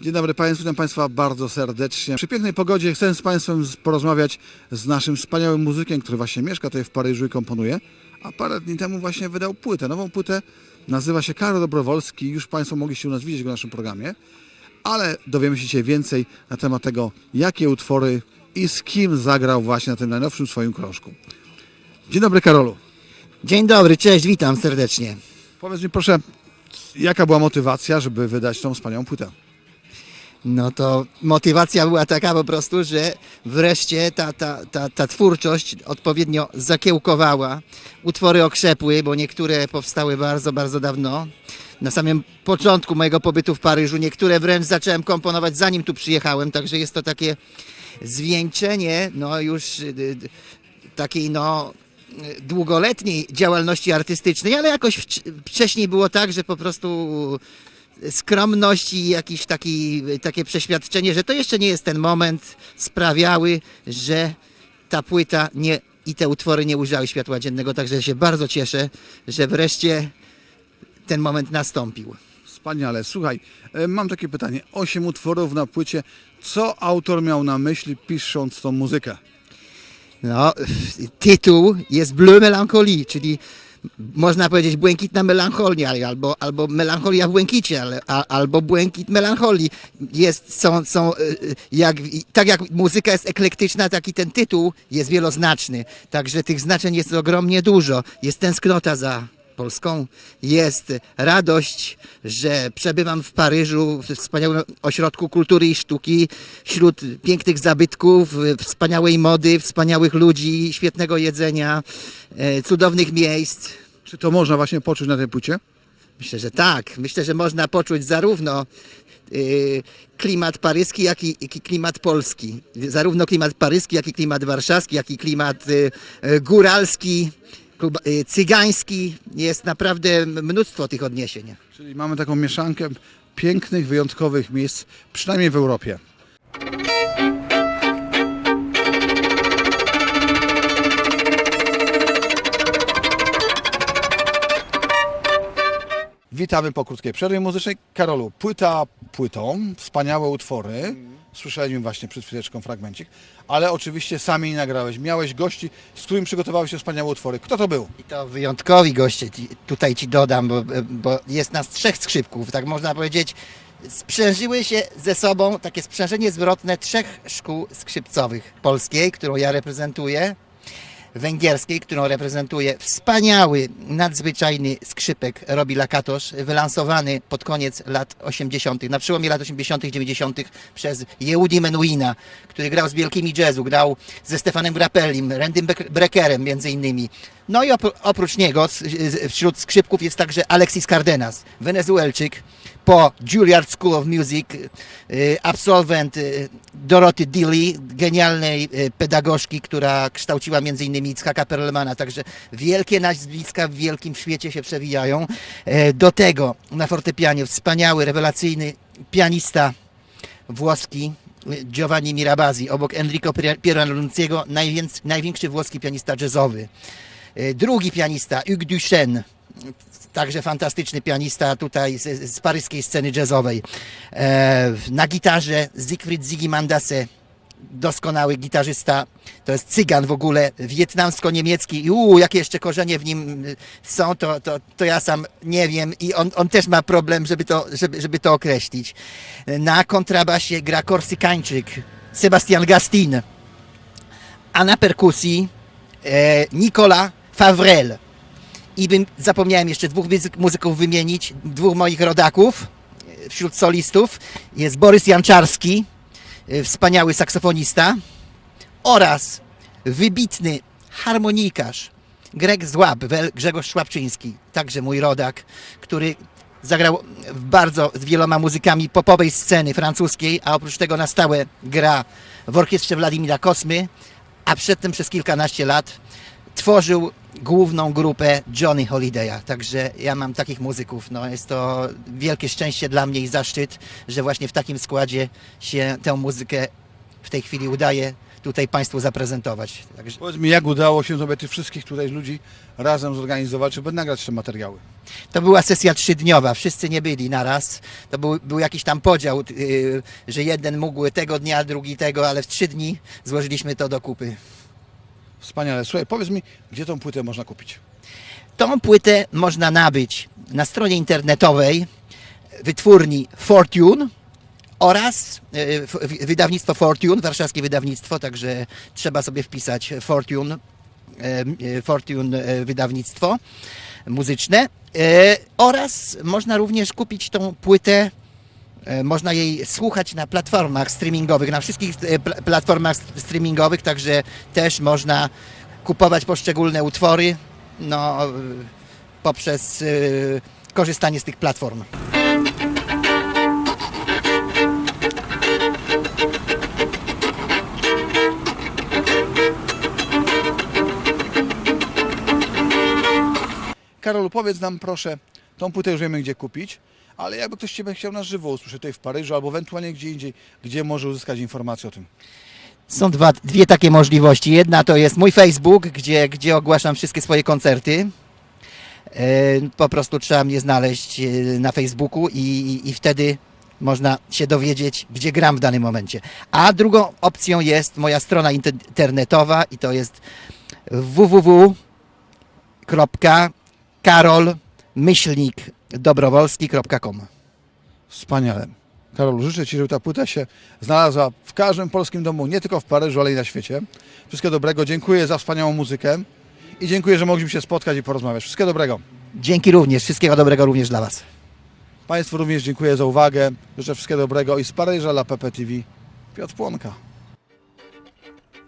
Dzień dobry Państwu, witam Państwa bardzo serdecznie. Przy pięknej pogodzie chcę z Państwem porozmawiać z naszym wspaniałym muzykiem, który właśnie mieszka tutaj w Paryżu i komponuje, a parę dni temu właśnie wydał płytę, nową płytę. Nazywa się Karol Dobrowolski, już Państwo mogliście u nas widzieć go w naszym programie, ale dowiemy się dzisiaj więcej na temat tego, jakie utwory i z kim zagrał właśnie na tym najnowszym swoim krążku. Dzień dobry Karolu. Dzień dobry, cześć, witam serdecznie. Powiedz mi proszę, jaka była motywacja, żeby wydać tą wspaniałą płytę? No to motywacja była taka po prostu, że wreszcie ta, ta, ta, ta twórczość odpowiednio zakiełkowała. Utwory okrzepły, bo niektóre powstały bardzo, bardzo dawno. Na samym początku mojego pobytu w Paryżu, niektóre wręcz zacząłem komponować zanim tu przyjechałem, także jest to takie zwieńczenie, no już y, y, takiej no y, długoletniej działalności artystycznej, ale jakoś wcz- wcześniej było tak, że po prostu skromność i jakiś taki, takie przeświadczenie, że to jeszcze nie jest ten moment, sprawiały, że ta płyta nie, i te utwory nie ujrzały światła dziennego. Także się bardzo cieszę, że wreszcie ten moment nastąpił. Wspaniale. Słuchaj, e, mam takie pytanie. Osiem utworów na płycie. Co autor miał na myśli pisząc tą muzykę? No, tytuł jest Bleu Melancholie, czyli można powiedzieć błękitna melancholia, albo, albo melancholia w błękicie, ale, a, albo błękit melancholii. Jest, są, są, y, y, jak, tak jak muzyka jest eklektyczna, tak i ten tytuł jest wieloznaczny. Także tych znaczeń jest ogromnie dużo. Jest tęsknota za Polską, jest radość, że przebywam w Paryżu, w wspaniałym ośrodku kultury i sztuki, wśród pięknych zabytków, wspaniałej mody, wspaniałych ludzi, świetnego jedzenia, e, cudownych miejsc. Czy to można właśnie poczuć na tej płycie? Myślę, że tak. Myślę, że można poczuć zarówno y, klimat paryski, jak i, klimat polski. Zarówno klimat paryski, jak i klimat warszawski, jak i klimat y, y, góralski, kuba- y, cygański. Jest naprawdę mnóstwo tych odniesień. Czyli mamy taką mieszankę pięknych, wyjątkowych miejsc, przynajmniej w Europie. Witamy po krótkiej przerwie muzycznej. Karolu, płyta płytą, wspaniałe utwory. Słyszeliśmy właśnie przed chwileczką fragmencik, ale oczywiście sami nie nagrałeś. Miałeś gości, z którymi przygotowałeś się wspaniałe utwory. Kto to był? I to wyjątkowi goście, ci- tutaj ci dodam, bo, bo jest nas trzech skrzypków, tak można powiedzieć. Sprzężyły się ze sobą takie sprzężenie zwrotne trzech szkół skrzypcowych. Polskiej, którą ja reprezentuję, węgierskiej, którą reprezentuje wspaniały, nadzwyczajny skrzypek Robi Lakatosz, wylansowany pod koniec lat 80., na przełomie lat 80., 90. przez Yehudi Menuhina, który grał z wielkimi jazzu, grał ze Stefanem Grappellim, Randym Bre- Breckerem między innymi. No i opr- oprócz niego wśród skrzypków jest także Alexis Cardenas, Wenezuelczyk, po Juilliard School of Music, y, absolwent y, Doroty Dilly, genialnej y, pedagogzki, która kształciła m.in. Itzhaka Perlmana, także wielkie nazwiska w wielkim świecie się przewijają. E, Do tego na fortepianie wspaniały, rewelacyjny pianista włoski Giovanni Mirabazi, obok Enrico Pierannunciego, najwięc- największy włoski pianista jazzowy. E, Drugi pianista, Hugues Duchesne, także fantastyczny pianista tutaj z, z paryskiej sceny jazzowej. E, na gitarze Siegfried Ziggy Mandase, doskonały gitarzysta, to jest cygan w ogóle, wietnamsko-niemiecki i uu, jakie jeszcze korzenie w nim y, są, to, to, to ja sam nie wiem i on, on też ma problem, żeby to, żeby, żeby to określić. Na kontrabasie gra korsykańczyk Sebastian Gastin, a na perkusji e, Nicolas Favrel. I bym, zapomniałem jeszcze dwóch muzyk- muzyków wymienić, dwóch moich rodaków e, wśród solistów. Jest Borys Janczarski, e, wspaniały saksofonista oraz wybitny harmonikarz Greg Złab, Grzegorz Szłapczyński, także mój rodak, który zagrał bardzo z wieloma muzykami popowej sceny francuskiej, a oprócz tego na stałe gra w orkiestrze Władimira Kosmy, a przedtem przez kilkanaście lat tworzył główną grupę Johnny Holiday'a. Także ja mam takich muzyków. No, jest to wielkie szczęście dla mnie i zaszczyt, że właśnie w takim składzie się tę muzykę w tej chwili udaje tutaj Państwu zaprezentować. Także Powiedz mi, jak udało się sobie tych wszystkich tutaj ludzi razem zorganizować, żeby nagrać te materiały? to była sesja trzydniowa, wszyscy nie byli naraz. To był, był jakiś tam podział, yy, że jeden mógł tego dnia, drugi tego, ale w trzy dni złożyliśmy to do kupy. Wspaniale. Słuchaj, powiedz mi, gdzie tą płytę można kupić? Tą płytę można nabyć na stronie internetowej wytwórni Fortune oraz e, wydawnictwo Fortune, warszawskie wydawnictwo, także trzeba sobie wpisać Fortune, e, Fortune e, wydawnictwo muzyczne oraz można również kupić tą płytę Można jej słuchać na platformach streamingowych, na wszystkich e, pl- platformach st- streamingowych, także też można kupować poszczególne utwory no, e, poprzez e, korzystanie z tych platform. Karolu, powiedz nam proszę, tą płytę już wiemy gdzie kupić, ale jakby ktoś Ciebie chciał na żywo usłyszeć tutaj w Paryżu albo ewentualnie gdzie indziej, gdzie może uzyskać informacje o tym? Są dwa, dwie takie możliwości. Jedna to jest mój Facebook, gdzie, gdzie ogłaszam wszystkie swoje koncerty. E, Po prostu trzeba mnie znaleźć e, na Facebooku i, i, i wtedy można się dowiedzieć, gdzie gram w danym momencie. A drugą opcją jest moja strona inter- internetowa i to jest www.karol-dobrowolski.com Wspaniale. Karolu, życzę Ci, żeby ta płyta się znalazła w każdym polskim domu, nie tylko w Paryżu, ale i na świecie. Wszystkiego dobrego, dziękuję za wspaniałą muzykę i dziękuję, że mogliśmy się spotkać i porozmawiać. Wszystkiego dobrego. Dzięki również, wszystkiego dobrego również dla Was. Państwu również dziękuję za uwagę. Życzę wszystkiego dobrego i z Paryża dla PPTV. Piotr Płonka.